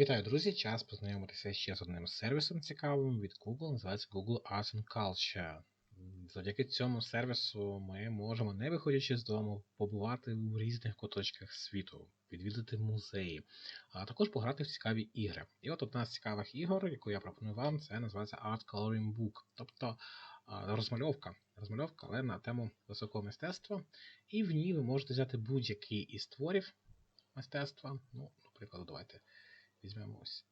Вітаю, друзі! Час познайомитися ще з одним сервісом цікавим від Google, називається Google Arts and Culture. Завдяки цьому сервісу ми можемо, не виходячи з дому, побувати у різних куточках світу, відвідати музеї, а також пограти в цікаві ігри. І от одна з цікавих ігор, яку я пропоную вам, це називається Art Coloring Book, тобто розмальовка, розмальовка, але на тему високого мистецтва. І в ній ви можете взяти будь-який із творів мистецтва. Ну, наприклад, давайте. Візьмемо ось.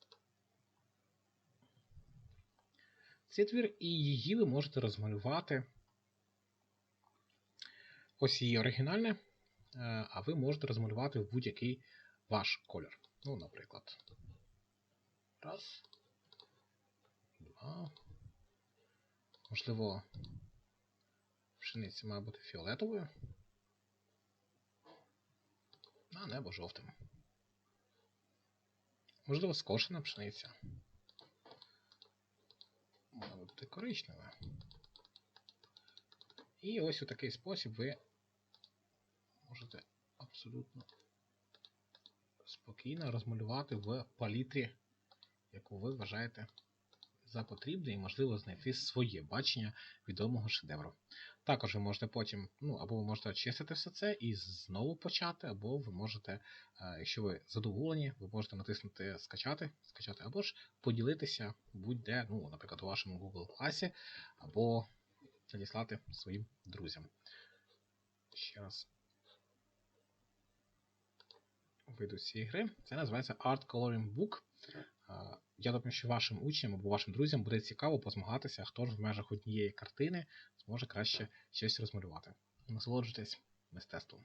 Цей твір і її ви можете розмалювати. Ось її оригінальне, е, а ви можете розмалювати в будь-який ваш колір. Ну, наприклад. Раз. Два. Можливо, пшениця має бути фіолетовою. А небо жовтим. Можливо, скошена пшениця. Може бути коричнева. І ось у такий спосіб ви можете абсолютно спокійно розмалювати в палітрі, яку ви вважаєте за потрібне, і, можливо, знайти своє бачення відомого шедевру. Також ви можете потім, ну, або ви можете очистити все це і знову почати, або ви можете, е, якщо ви задоволені, ви можете натиснути скачати, скачати, або ж поділитися будь-де, ну, наприклад, у вашому Google класі, або надіслати своїм друзям. Ще раз вийду з цієї гри. Це називається Art Coloring Book. Я думаю, що вашим учням або вашим друзям буде цікаво позмагатися, хто ж в межах однієї картини зможе краще щось розмалювати. Насолоджуйтесь мистецтвом.